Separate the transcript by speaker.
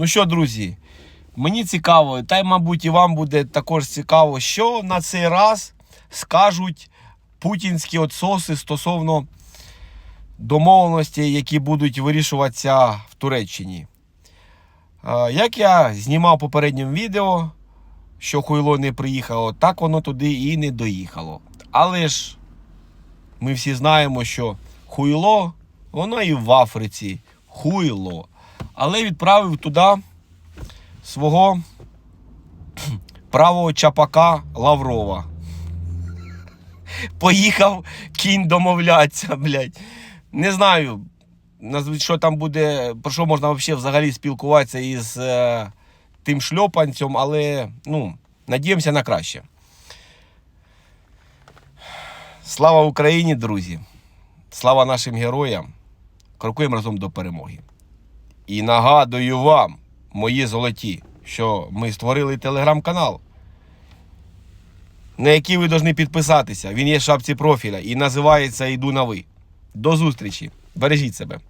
Speaker 1: Ну що, друзі, мені цікаво, та й, мабуть, і вам буде також цікаво, що на цей раз скажуть путінські отсоси стосовно домовленостей, які будуть вирішуватися в Туреччині. Як я знімав в попередньому відео, що хуйло не приїхало, так воно туди і не доїхало. Але ж ми всі знаємо, що хуйло, воно і в Африці хуйло. Але відправив туди свого правого чапака Лаврова. Поїхав кінь домовлятися, блядь. Не знаю, що там буде, про що можна взагалі спілкуватися із е, тим шльопанцем, але ну, надіємося на краще. Слава Україні, друзі! Слава нашим героям! Крокуємо разом до перемоги. І нагадую вам, мої золоті, що ми створили телеграм-канал, на який ви повинні підписатися. Він є в шапці профіля і називається Іду на ви. До зустрічі. Бережіть себе.